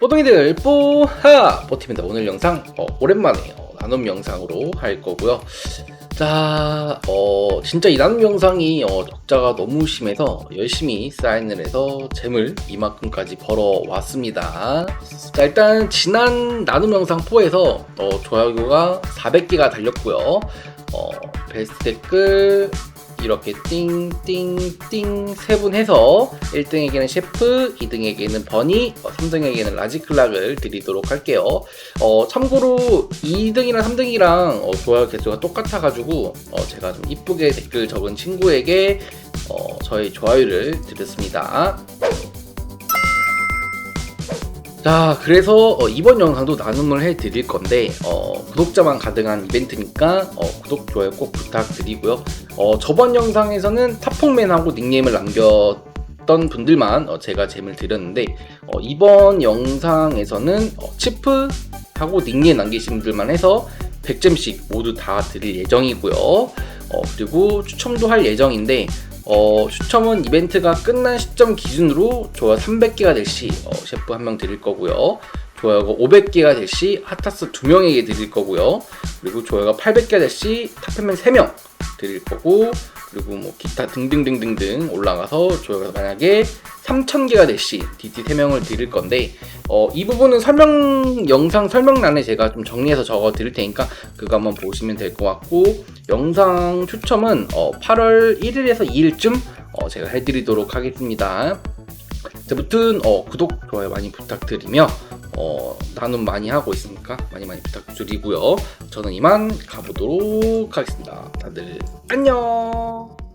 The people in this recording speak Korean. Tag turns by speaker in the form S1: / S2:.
S1: 뽀동이들 뽀하! 뽀팀입니다. 오늘 영상 어, 오랜만에 어, 나눔 영상으로 할 거고요. 자 어, 진짜 이 나눔 영상이 어, 적자가 너무 심해서 열심히 사인을 해서 잼을 이만큼까지 벌어왔습니다. 자 일단 지난 나눔 영상 4에서 어, 좋아요가 400개가 달렸고요. 어, 베스트 댓글 이렇게 띵띵띵 세분 해서 1등에게는 셰프, 2등에게는 버니, 어, 3등에게는 라지클락을 드리도록 할게요. 어, 참고로 2등이랑 3등이랑 어, 좋아요 개수가 똑같아가지고 어, 제가 좀 이쁘게 댓글 적은 친구에게 어, 저희 좋아요를 드렸습니다. 자, 그래서 어, 이번 영상도 나눔을 해드릴 건데 어, 구독자만 가능한 이벤트니까 어, 구독, 좋아요 꼭 부탁드리고요. 어, 저번 영상에서는 탑폭맨하고 닉네임을 남겼던 분들만 어, 제가 잼을 드렸는데 어, 이번 영상에서는 어, 치프하고 닉네임 남기신 분들만 해서 100잼씩 모두 다 드릴 예정이고요. 어, 그리고 추첨도 할 예정인데 어, 추첨은 이벤트가 끝난 시점 기준으로 좋아요 300개가 될시 어, 셰프 한 명 드릴 거고요. 좋아요가 500개가 될 시 핫타스 2명에게 드릴 거고요. 그리고 좋아요가 800개가 될 시 탑팬맨 3명 드릴 거고 그리고 뭐 기타 등등등등등 올라가서 좋아요가 만약에 3000개가 될 시 DT 3명을 드릴 건데 어, 이 부분은 설명 영상 설명란에 제가 좀 정리해서 적어 드릴 테니까 그거 한번 보시면 될 것 같고 영상 추첨은 어, 8월 1일에서 2일쯤 어, 제가 해드리도록 하겠습니다. 자, 무튼 어, 구독 좋아요 많이 부탁드리며 어, 나눔 많이 하고 있으니까 많이 많이 부탁드리고요. 저는 이만 가보도록 하겠습니다. 다들 안녕.